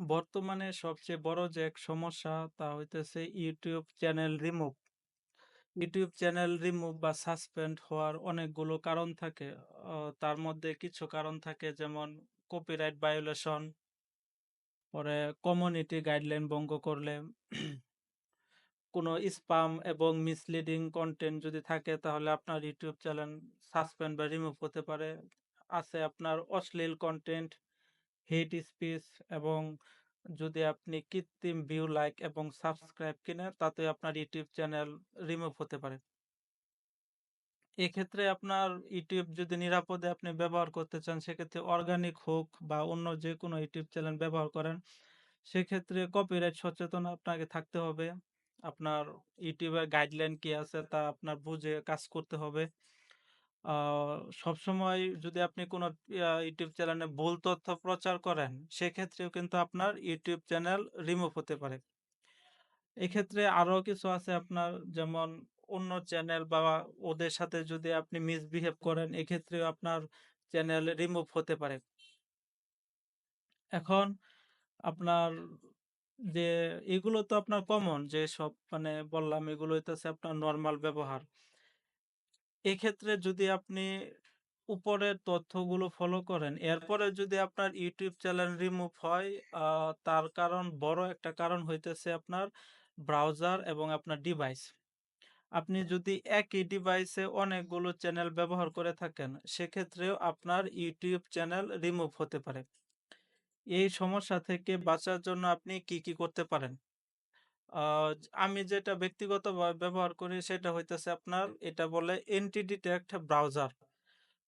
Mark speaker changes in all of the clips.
Speaker 1: বর্তমানে সবচেয়ে বড় যে এক সমস্যা তা হইতেছে YouTube channel remove. YouTube channel remove বা সাসপেন্ড হওয়ার অনেকগুলো কারণ থাকে। তার মধ্যে কিছু কারণ থাকে যেমন কপিরাইট ভায়োলেশন পরে কমিউনিটি গাইডলাইন ভঙ্গ করলে, কোনো স্পাম এবং মিসলিডিং কনটেন্ট যদি থাকে তাহলে আপনার ইউটিউব চ্যানেল সাসপেন্ড বা রিমুভ হতে পারে। আছে আপনার অশ্লীল কনটেন্ট, হেট স্পিচ এবং যদি আপনি কৃত্রিম ভিউ, লাইক এবং সাবস্ক্রাইব কিনেন তাতে আপনার ইউটিউব চ্যানেল রিমুভ হতে পারে। এক্ষেত্রে আপনার ইউটিউব যদি নিরাপদে আপনি ব্যবহার করতে চান সেক্ষেত্রে অর্গানিক হোক বা অন্য যেকোনো ইউটিউব চ্যানেল ব্যবহার করেন, সেক্ষেত্রে কপিরাইট সচেতন আপনাকে থাকতে হবে। আপনার এর গাইডলাইন কি আছে তা আপনার বুঝে কাজ করতে হবে। সবসময় যদি আপনি কোনো YouTube চ্যানেলে ভুল তথ্য প্রচার করেন, সেক্ষেত্রেও কিন্তু আপনার YouTube চ্যানেল রিমুভ হতে পারে। এক্ষেত্রে আরও কিছু আছে আপনার যেমন অন্য চ্যানেল বা ওদের সাথে যদি আপনি মিসবিহেভ করেন এক্ষেত্রেও আপনার চ্যানেল রিমুভ হতে পারে। এখন আপনার যে এগুলো তো আপনার কমন যে সব মানে বললাম এগুলো হইতেছে আপনার নরমাল ব্যবহার। এক্ষেত্রে যদি আপনি উপরের তথ্যগুলো ফলো করেন, এরপরে যদি আপনার ইউটিউব চ্যানেল রিমুভ হয় তার কারণ বড় একটা কারণ হইতেছে আপনার ব্রাউজার এবং আপনার ডিভাইস। আপনি যদি একই ডিভাইসে অনেকগুলো চ্যানেল ব্যবহার করে থাকেন, সেক্ষেত্রেও আপনার ইউটিউব চ্যানেল রিমুভ হতে পারে। এই সমস্যা থেকে বাঁচার জন্য আপনি কি, কি করতে পারেন? আমি যেটা ব্যক্তিগত ব্যবহার করি সেটা হইতেছে আপনার এটা বলে এন্টি ডিটেক্ট ব্রাউজার।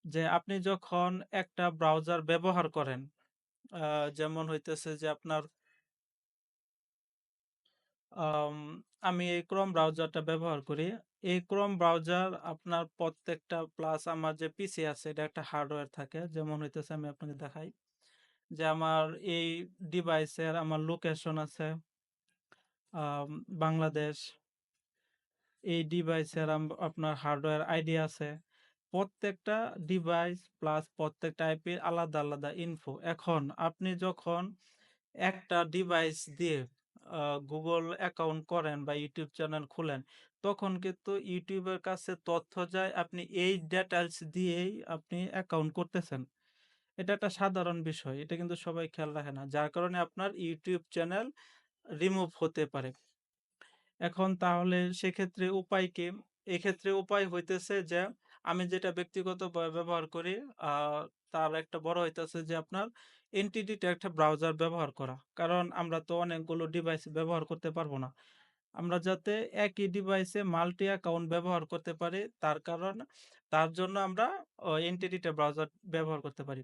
Speaker 1: যে আপনি যখন একটা ব্রাউজার ব্যবহার করেন, যেমন হইতেছে যে আপনার আমি এই Chrome ব্রাউজারটা ব্যবহার করি। এই Chrome ব্রাউজার আপনার প্রত্যেকটা প্লাস আমার যে পিসি আছে এটা একটা হার্ডওয়্যার থাকে। যেমন হইতেছে আমি আপনাকে দেখাই। যে আমার এই ডিভাইসের আমার লোকেশন আছে বাংলাদেশ। এই ডিভাইসের আপনার হার্ডওয়্যার আইডি আছে। প্রত্যেকটা ডিভাইস প্লাস প্রত্যেকটা আইপির আলাদা, আলাদা ইনফো। এখন আপনি যখন একটা ডিভাইস দিয়ে গুগল অ্যাকাউন্ট করেন বা ইউটিউব চ্যানেল খুলেন, তখন কিন্তু ইউটিউবের কাছে তথ্য যায় আপনি এই ডিটেইলস দিয়েই আপনি অ্যাকাউন্ট করতেছেন। এটা একটা সাধারণ বিষয়। এটা কিন্তু সবাই খেয়াল রাখে না। যার কারণে আপনার ইউটিউব চ্যানেল রিমুভ হতে পারে। এখন তাহলে সেক্ষেত্রে উপায় কি? এক্ষেত্রে উপায় হইতেছে যে, আমি যেটা ব্যক্তিগতভাবে ব্যবহার করি তার একটা বড় হইতেছে যে, আপনার এন্টি ডিটেক্ট ব্রাউজার ব্যবহার করা। কারণ আমরা তো অনেকগুলো ডিভাইস ব্যবহার করতে পারব না। আমরা যাতে একই ডিভাইসে মাল্টি অ্যাকাউন্ট ব্যবহার করতে পারি, তার কারণ তার জন্য আমরা অ এন্টি ডিটেক্ট ব্রাউজার ব্যবহার করতে পারি।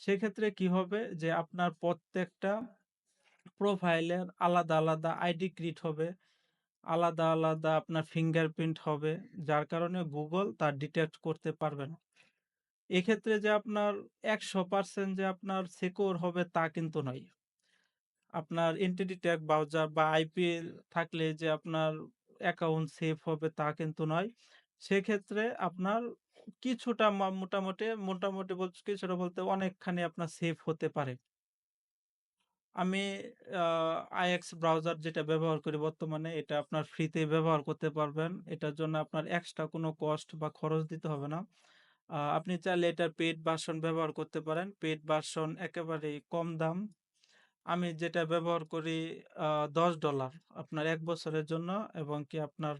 Speaker 1: সেক্ষেত্রে কি হবে যে, আপনার প্রত্যেকটা প্রোফাইলের আলাদা, আলাদা আইডি ক্রিয়েট হবে। আলাদা, আলাদা আপনার ফিঙ্গারপ্রিন্ট হবে। যার কারণে Google তা ডিটেক্ট করতে পারবে না। এক্ষেত্রে যে আপনার ১০০% যে আপনার সিকিউর হবে তা কিন্তু নয়। আপনার এন্টি ডিটেক্ট ব্রাউজার বা আইপি থাকলে যে আপনার অ্যাকাউন্ট সেফ হবে তা কিন্তু নয়। সেক্ষেত্রে আপনার কিছুটা মোটামুটি, মোটামুটি বলতে কিছুটা বলতে অনেকখানি আপনার সেফ হতে পারে। আমি, আ IX ব্রাউজার যেটা ব্যবহার করি বর্তমানে, এটা আপনার ফ্রিতে ব্যবহার করতে পারবেন। এটার জন্য আপনার এক্সট্রা কোনো কস্ট বা খরচ দিতে হবে না। আপনি চাইলে এটার পেইড ভার্সন ব্যবহার করতে পারেন। পেইড ভার্সন একেবারেই কম দাম। আমি যেটা ব্যবহার করি, আ $১০ আপনার ১ বছরের জন্য এবং কি আপনার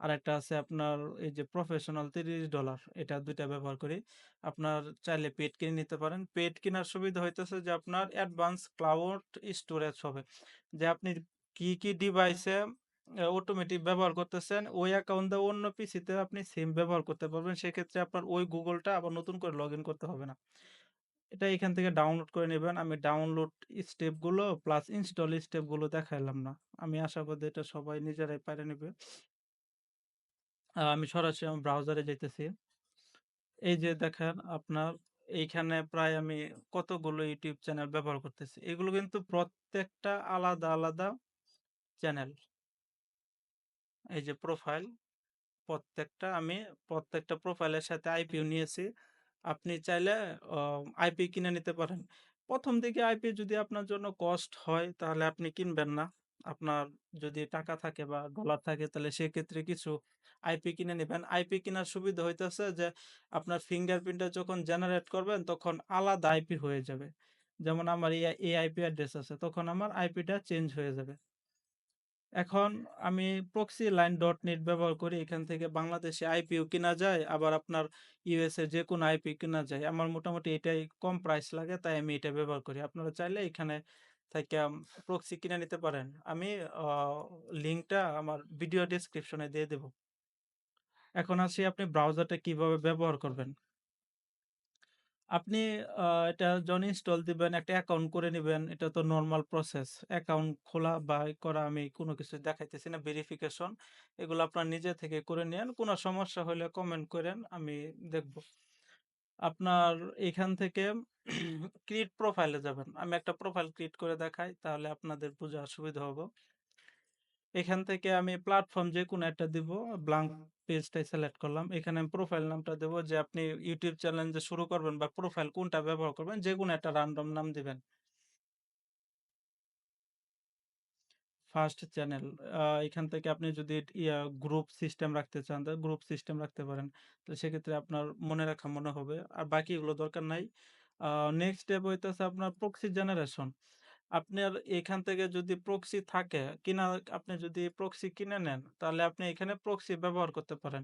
Speaker 1: আরেকটা আছে আপনার এই যে প্রফেশনাল $৩০ এটা দুইটা ব্যবহার করি। আপনার চাইলে পেইড কিনে নিতে পারেন। পেইড কেনার সুবিধা হইতেছে যে আপনার অ্যাডভান্স ক্লাউড স্টোরেজ হবে। যে আপনি কি, কি ডিভাইসে অটোমেটিক ব্যবহার করতেছেন ওই অ্যাকাউন্ট অন্য পিসিতে আপনি সিম ব্যবহার করতে পারবেন। সেক্ষেত্রে আপনার ওই গুগলটা আবার নতুন করে লগইন করতে হবে না। এটা এখান থেকে ডাউনলোড করে নেবেন আমি ডাউনলোড স্টেপগুলো প্লাস ইনস্টল স্টেপগুলো দেখাইলাম না। আমি আশাবাদী এটা সবাই নিজেরাই পাইরা নিবে। আমি সরাসরি আমার ব্রাউজারে যাইতেছি। এই যে দেখেন আপনার এইখানে প্রায় আমি কতগুলো ইউটিউব চ্যানেল ব্যবহার করতেছি। এগুলো কিন্তু প্রত্যেকটা আলাদা, আলাদা চ্যানেল। এই যে প্রোফাইল, প্রত্যেকটা আমি প্রত্যেকটা প্রোফাইলের সাথে আইপিও নিয়েছি। আপনি চাইলে আইপি কিনে নিতে পারেন। প্রথম দিকে আইপি যদি আপনার জন্য কস্ট হয় তাহলে আপনি কিনবেন না। আপনার যদি টাকা থাকে বা ডলার থাকে তাহলে সেক্ষেত্রে কিছু আইপি কিনে নিবেন। আইপি কেনার সুবিধা হইতেছে যে, আপনার ফিঙ্গারপ্রিন্টটা যখন জেনারেট করবেন, তখন আলাদা আইপি হয়ে যাবে। যেমন আমার এই আইপি অ্যাড্রেস আছে, তখন আমার আইপিটা চেঞ্জ হয়ে যাবে। এখন আমি প্রক্সি লাইন ডট নেট ব্যবহার করি। এখান থেকে বাংলাদেশে আইপিও কিনা যায়, আবার আপনার ইউএসএ যে কোনো আইপি কিনা যায়। আমার মোটামুটি এটাই কম প্রাইস লাগে, তাই আমি এটা ব্যবহার করি। আপনারা চাইলে এখানে থেকে প্রক্সি কিনে নিতে পারেন। আমি লিঙ্কটা আমার ভিডিও ডেসক্রিপশনে দিয়ে দেব। এখন আসি আপনি ব্রাউজারটা কীভাবে ব্যবহার করবেন। আপনি এটা যখন ইনস্টল দিবেন, একটা অ্যাকাউন্ট করে নেবেন, এটা তো নর্মাল প্রসেস। অ্যাকাউন্ট খোলা বা করা আমি কোনো কিছু দেখাইতেছি না। ভেরিফিকেশন এগুলো আপনার নিজে থেকে করে নেন কোনো সমস্যা হলে কমেন্ট করেন, আমি দেখব। আপনার এখান থেকে ক্রিয়েট প্রোফাইলে যাবেন। আমি একটা প্রোফাইল ক্রিয়েট করে দেখাই, তাহলে আপনাদের বুঝা সুবিধা হব। এখান থেকে আমি প্ল্যাটফর্ম যেকোনো একটা দিব। ব্ল্যাংক পেজটাই সিলেক্ট করলাম। এখানে আমি প্রোফাইল নামটা দেব যে আপনি ইউটিউব চ্যানেল যে শুরু করবেন বা প্রোফাইল কোনটা ব্যবহার করবেন যেকোনো একটা রান্ডম নাম দিবেন। ফার্স্ট চ্যানেল এখান থেকে আপনি যদি ইয়া গ্রুপ সিস্টেম রাখতে চান তো গ্রুপ সিস্টেম রাখতে পারেন। তো সেক্ষেত্রে আপনার মনে রাখা মনে হবে। আর বাকিগুলো দরকার নাই। নেক্সট স্টেপ হইতেছে আপনার প্রক্সি জেনারেশন। আপনার এখান থেকে যদি প্রক্সি থাকে, কিনা আপনি যদি প্রক্সি কিনে নেন, তাহলে আপনি এখানে প্রক্সি ব্যবহার করতে পারেন।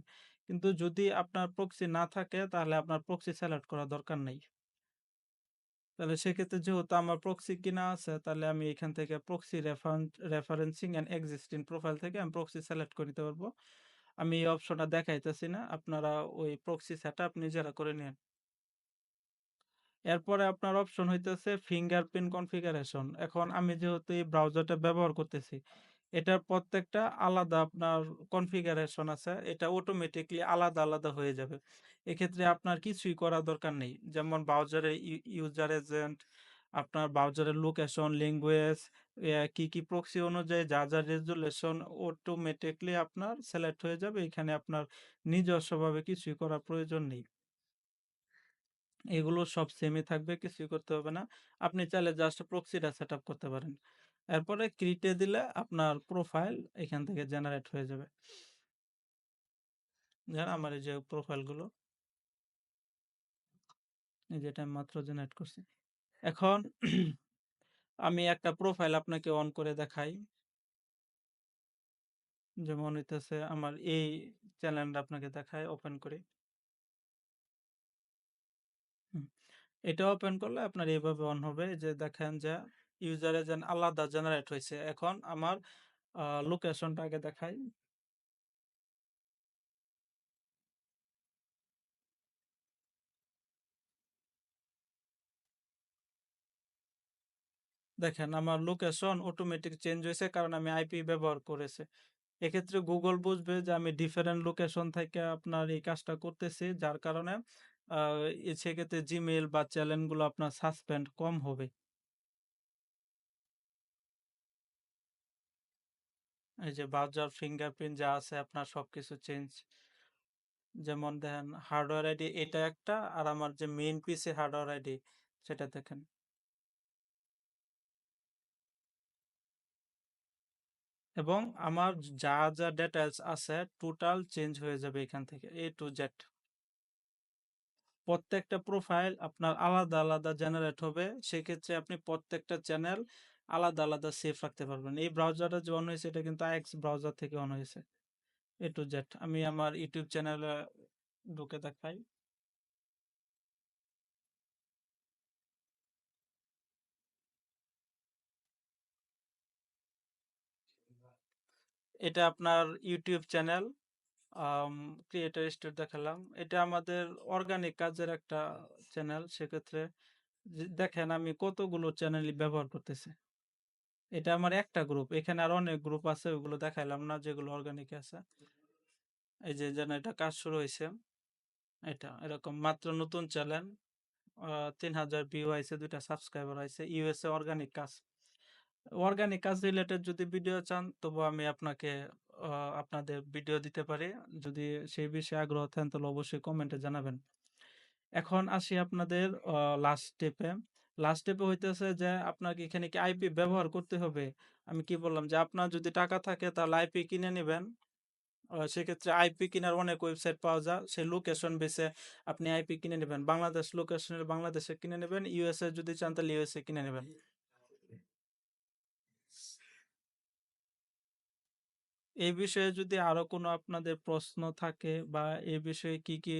Speaker 1: কিন্তু যদি আপনার প্রক্সি না থাকে, তাহলে আপনার প্রক্সি সিলেক্ট করার দরকার নেই। তাহলে সেক্ষেত্রে যেহেতু আমার প্রক্সি কিনা আছে, তাহলে আমি এখান থেকে প্রক্সি রেফারেন রেফারেন্সিং অ্যান্ড এক্সিস্টিং প্রোফাইল থেকে আমি প্রক্সি সিলেক্ট করে নিতে পারব। আমি এই অপশনটা দেখাইতেছি না। আপনারা ওই প্রক্সি সেটআপ নিজেরা করে নিয়েন। এরপরে আপনার অপশন হইতেছে ফিঙ্গারপ্রিন্ট কনফিগারেশন। এখন আমি যেহেতু এই ব্রাউজারটা ব্যবহার করতেছি, এটার প্রত্যেকটা আলাদা আপনার কনফিগারেশন আছে। এটা অটোমেটিকলি আলাদা, আলাদা হয়ে যাবে। এক্ষেত্রে আপনার কিছুই করার দরকার নেই। যেমন ব্রাউজারের ইউ ইউজার এজেন্ট, আপনার ব্রাউজারের লোকেশন, ল্যাঙ্গুয়েজ, কি, কি প্রক্সি অনুযায়ী যা, যা রেজুলেশন অটোমেটিকলি আপনার সিলেক্ট হয়ে যাবে। এখানে আপনার নিজস্বভাবে কিছুই করার প্রয়োজন নেই। এগুলো সব সেমই থাকবে, কিছুই করতে হবে না। আপনি চাইলে জাস্ট প্রক্সিটা সেটআপ করতে পারেন। এরপরে ক্রিটে দিলে আপনার প্রোফাইল এখান থেকে জেনারেট হয়ে যাবে। যান আমার এই যে প্রোফাইলগুলো। এই যে এটা আমি মাত্র জেনারেট করছি। এখন আমি একটা প্রোফাইল আপনাকে অন করে দেখাই। যেমন হইতেছে আমার এই চ্যানেলটা আপনাকে দেখায় ওপেন করি। এটা ওপেন করলে আপনার এভাবে অন হবে যে দেখেন যে ইউজার এজেন্ট আলাদা জেনারেট হইছে। এখন আমার লোকেশনটা আগে দেখাই। দেখেন আমার লোকেশন অটোমেটিক চেঞ্জ হইছে কারণ আমি আইপি ব্যবহার করেছি। এক্ষেত্রে গুগল বুঝবে যে আমি ডিফারেন্ট লোকেশন থেকে আপনার এই কাজটা করতেছি, যার কারণে আ এ সেক্ষেত্রে জিমেইল বা চ্যানেলগুলো আপনার সাসপেন্ড কম হবে। এই যে ব্রাউজার ফিঙ্গারপ্রিন্ট যা আছে আপনার সবকিছু চেঞ্জ। যেমন দেখেন হার্ডওয়্যার আইডি এটা একটা আর আমার যে মেইন পিসি হার্ডওয়্যার আইডি সেটা দেখেন। এবং আমার যা, যা ডিটেইলস আছে টোটাল চেঞ্জ হয়ে যাবে এখান থেকে এ টু Z। প্রত্যেকটা প্রোফাইল আপনার আলাদা, আলাদা জেনারেট হবে। সেক্ষেত্রে আপনি প্রত্যেকটা চ্যানেল আলাদা, আলাদা সেফ রাখতে পারবেন। এই ব্রাউজারটা যে অন হয়েছে এটা কিন্তু IX ব্রাউজার থেকে অন হয়েছে। এ টু Z আমি আমার ইউটিউব চ্যানেলে ঢুকে দেখাই। এটা আপনার ইউটিউব চ্যানেল। ক্রিয়েটর স্টুডিও দেখালাম। এটা আমাদের অর্গানিক কাজের একটা চ্যানেল। সেক্ষেত্রে দেখেন আমি কতগুলো চ্যানেলই ব্যবহার করতেছি। এটা আমার একটা গ্রুপ। এখানে আরও অনেক গ্রুপ আছে ওগুলো দেখাইলাম না যেগুলো অর্গানিক আছে। এই যে যেন এটা কাজ শুরু হয়েছে এটা এরকম মাত্র নতুন চ্যানেল। আ ৩০০০ ভিউ আইছে, ২ টা সাবস্ক্রাইবার আইছে। ইউএসএ অর্গানিক কাজ। অর্গানিক কাজ রিলেটেড যদি ভিডিও চান তবু আমি আপনাকে আপনাদের ভিডিও দিতে পারি। যদি সেই বিষয়ে আগ্রহ থাকেন তাহলে অবশ্যই কমেন্টে জানাবেন। এখন আসি আপনাদের লাস্ট স্টেপে। লাস্ট স্টেপে হইতেছে যে আপনাকে এখানে কি আইপি ব্যবহার করতে হবে? আমি কি বললাম যে আপনার যদি টাকা থাকে তাহলে আইপি কিনে নেবেন সেক্ষেত্রে আইপি কেনার অনেক ওয়েবসাইট পাওয়া যায়। সেই লোকেশন বেসে আপনি আইপি কিনে নেবেন বাংলাদেশ লোকেশন হলে বাংলাদেশে কিনে নিবেন। ইউএসএ যদি চান তাহলে ইউএসএ কিনে নিবেন। এই বিষয়ে যদি আরও কোনো আপনাদের প্রশ্ন থাকে বা এই বিষয়ে কি, কি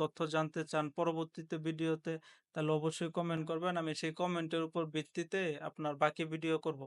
Speaker 1: তথ্য জানতে চান পরবর্তীতে ভিডিওতে তাহলে অবশ্যই কমেন্ট করবেন। আমি সেই কমেন্টের উপর ভিত্তিতে আপনার বাকি ভিডিও করব।